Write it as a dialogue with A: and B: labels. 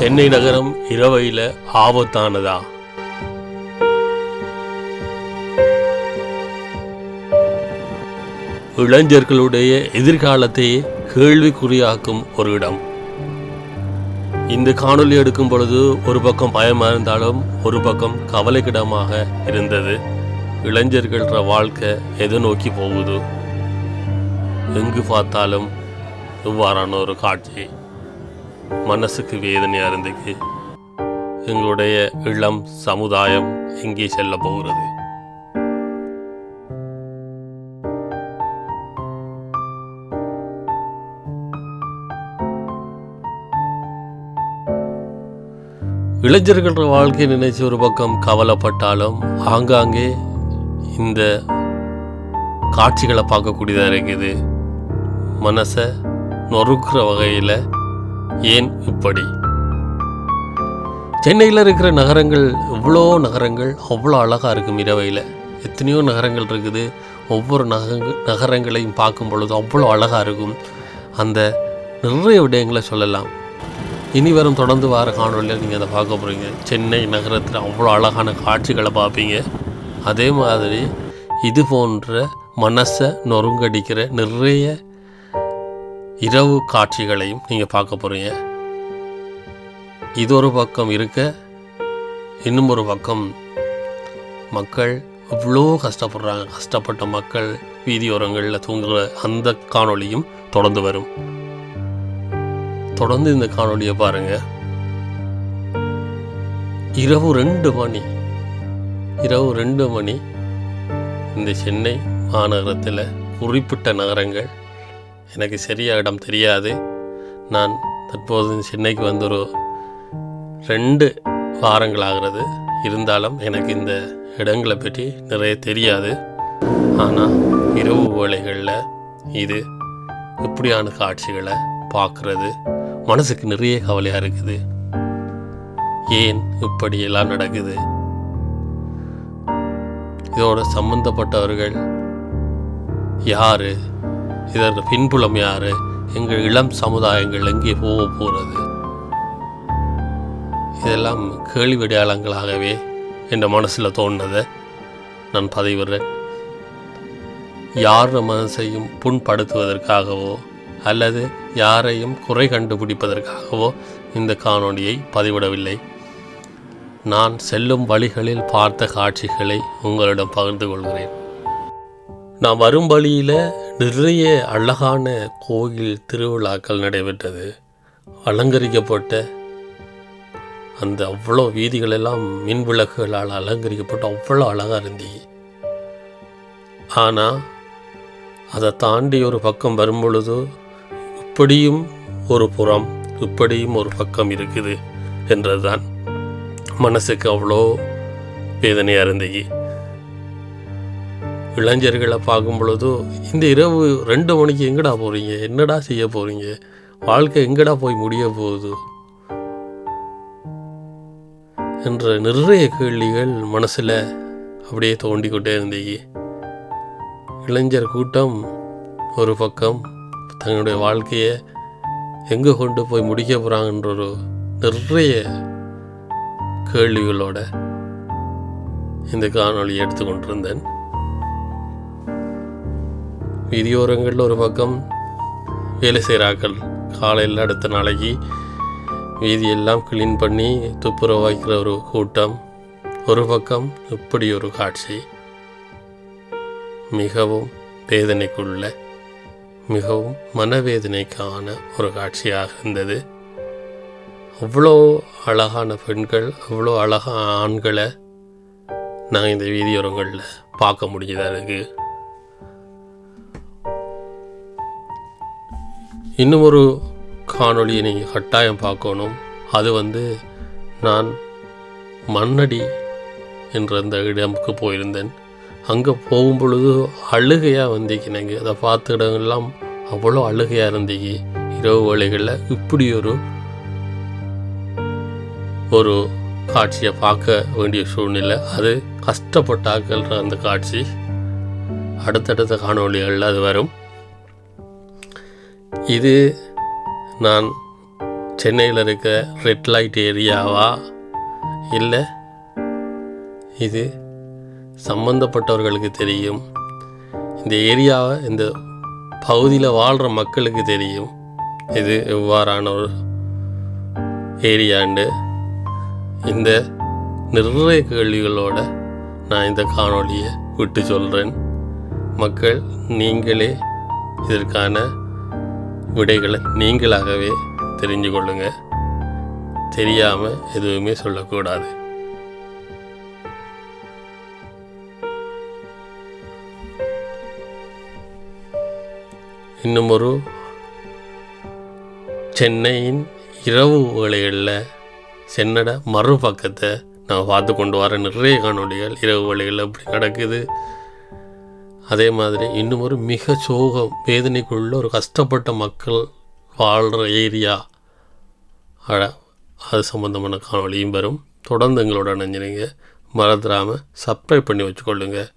A: சென்னை நகரம் இரவையில் ஆபத்தானதா? இளைஞர்களுடைய எதிர்காலத்தையே கேள்விக்குறியாக்கும் ஒரு இடம். இந்த காணொளி எடுக்கும் பொழுது ஒரு பக்கம் பயமாக இருந்தாலும் ஒரு பக்கம் கவலைக்கிடமாக இருந்தது. இளைஞர்கள வாழ்க்கை எதை நோக்கி போகுது? எங்கு பார்த்தாலும் இவ்வாறான ஒரு காட்சி. மனசுக்கு வேதனையாக இருந்துச்சு எங்களுடைய இளம் சமுதாயம் எங்கே செல்ல போகிறது? இளைஞர்கள வாழ்க்கை நினைச்சு ஒரு பக்கம் கவலைப்பட்டாலும் ஆங்காங்கே இந்த காட்சிகளை பார்க்கக்கூடியதாக இருக்குது. மனசை நொறுக்கிற வகையில் ஏன் இப்படி? சென்னையில் இருக்கிற நகரங்கள் இவ்வளோ நகரங்கள் அவ்வளோ அழகாக இருக்கும் இரவையில். எத்தனையோ நகரங்கள் இருக்குது. ஒவ்வொரு நகங்க நகரங்களையும் பார்க்கும் பொழுது அவ்வளோ அழகாக இருக்கும். அந்த நிறைய விடயங்களை சொல்லலாம். இனி வரும் தொடர்ந்து வார காணொலியில் நீங்கள் அதை பார்க்க போகிறீங்க சென்னை நகரத்தில் அவ்வளோ அழகான காட்சிகளை பார்ப்பீங்க. அதே மாதிரி இது போன்ற மனசை நொறுங்கடிக்கிற நிறைய இரவு காட்சிகளையும் நீங்கள் பார்க்க போகிறீங்க இது ஒரு பக்கம் இருக்க இன்னும் ஒரு பக்கம் மக்கள் இவ்வளோ கஷ்டப்படுறாங்க. கஷ்டப்பட்ட மக்கள் வீதியோரங்களில் தூங்குகிற அந்த காணொளியும் தொடர்ந்து வரும். தொடர்ந்து இந்த காணொளியை பாருங்க. இரவு ரெண்டு மணி இரவு ரெண்டு மணி இந்த சென்னை மாநகரத்தில் குறிப்பிட்ட நகரங்கள் எனக்கு சரியா இடம் தெரியாது. நான் தற்போது சென்னைக்கு வந்து ஒரு ரெண்டு வாரங்கள் ஆகிறது இருந்தாலும் எனக்கு இந்த இடங்களை பற்றி நிறைய தெரியாது. ஆனால் இரவு வேலைகளில் இது இப்படியான காட்சிகளை பார்க்குறது மனசுக்கு நிறைய கவலையாக இருக்குது. ஏன் இப்படியெல்லாம் நடக்குது? இதோட சம்பந்தப்பட்டவர்கள் யாரு? இதற்கு பின்புலம் யாரு? எங்கள் இளம் சமுதாயங்கள் எங்கே போக போகிறது இதெல்லாம் கேள்வி அடையாளங்களாகவே என் மனசில் தோணுனதை நான் பதிவிடுறேன். யார் மனசையும் புண்படுத்துவதற்காகவோ அல்லது யாரையும் குறை கண்டுபிடிப்பதற்காகவோ இந்த காணொளியை பதிவிடவில்லை. நான் செல்லும் வழிகளில் பார்த்த காட்சிகளை உங்களிடம் பகிர்ந்து கொள்கிறேன். நான் வரும் வழியில் நிறைய அழகான கோயில் திருவிழாக்கள் நடைபெற்றது. அலங்கரிக்கப்பட்ட அந்த அவ்வளோ வீதிகள் எல்லாம் மின் விளக்குகளால் அலங்கரிக்கப்பட்டு அவ்வளோ அழகாக இருந்தி ஆனால் அதை தாண்டி ஒரு பக்கம் வரும்பொழுது இப்படியும் ஒரு புறம் இப்படியும் ஒரு பக்கம் இருக்குது என்றதுதான் மனசுக்கு அவ்வளோ வேதனையாக இருந்தது. இளைஞர்களை பார்க்கும் பொழுதோ இந்த இரவு ரெண்டு மணிக்கு எங்கடா போகிறீங்க என்னடா செய்ய போகிறீங்க வாழ்க்கை எங்கடா போய் முடிய போகுது? என்ற நிறைய கேள்விகள் மனசில் அப்படியே தோண்டிக்கொண்டே இருந்தீங்க இளைஞர் கூட்டம் ஒரு பக்கம் தன்னுடைய வாழ்க்கையை எங்கே கொண்டு போய் முடிக்க போகிறாங்கன்ற ஒரு நிறைய கேள்விகளோட இந்த காணொளி எடுத்துக்கொண்டிருந்தேன். வீதியோரங்களில் ஒரு பக்கம் வேலை செய்கிறாக்கள் காலையில் அடுத்த நாளைக்கு வீதியெல்லாம் க்ளீன் பண்ணி துப்புரவாக்கிற ஒரு கூட்டம். ஒரு பக்கம் இப்படி ஒரு காட்சி. மிகவும் வேதனைக்குள்ள மிகவும் மனவேதனைக்கான ஒரு காட்சியாக இருந்தது. அவ்வளோ அழகான பெண்கள் அவ்வளோ அழகான ஆண்களை நாங்கள் இந்த வீதியோரங்களில் பார்க்க முடிஞ்சதாக இருக்குது இன்னும் ஒரு காணொளியை நீங்கள் கட்டாயம் பார்க்கணும். அது வந்து நான் மண்ணடி என்ற அந்த இடமுக்கு போயிருந்தேன். அங்கே போகும் பொழுது அழுகையாக வந்திக்கினங்க அதை பார்த்த இடங்கள்லாம் அவ்வளோ அழுகையாக இருந்தீங்க. இரவு வேலைகளில் இப்படி ஒரு ஒரு காட்சியை பார்க்க வேண்டிய சூழ்நிலை. அது கஷ்டப்பட்டாக்கள்ன்ற அந்த காட்சி. அடுத்தடுத்த காணொளிகளில் அது வரும். இது நான் சென்னையில் இருக்கிற ரெட் லைட் ஏரியாவா? இல்லை இது சம்பந்தப்பட்டவர்களுக்கு தெரியும். இந்த ஏரியாவை இந்த பகுதியில் வாழ்கிற மக்களுக்கு தெரியும். இது எவ்வாறான ஒரு ஏரியாண்டு இந்த நிறைய கேள்விகளோட நான் இந்த காணொலியை விட்டு சொல்கிறேன் மக்கள் நீங்களே இதற்கான விடைகளை நீங்களாகவே தெரிஞ்சு கொள்ளுங்க. தெரியாமல் எதுவுமே சொல்லக்கூடாது. இன்னும் ஒரு சென்னையின் இரவு வேளைகளில் சென்னட மறுபக்கத்தை நான் பார்த்து கொண்டு வர நிறைய காணொளிகள் இரவு வேளைகளில் இப்படி நடக்குது. அதே மாதிரி இன்னும் ஒரு மிக சோகம் வேதனைக்குள்ள ஒரு கஷ்டப்பட்ட மக்கள் வாழ்கிற ஏரியா. அட அது சம்மந்தமான காணொலியும் வரும். தொடர்ந்து எங்களோட நினைஞ்சிருங்க மறந்துடாமல் சப்ஸ்கிரைப் பண்ணி வச்சுக்கொள்ளுங்கள்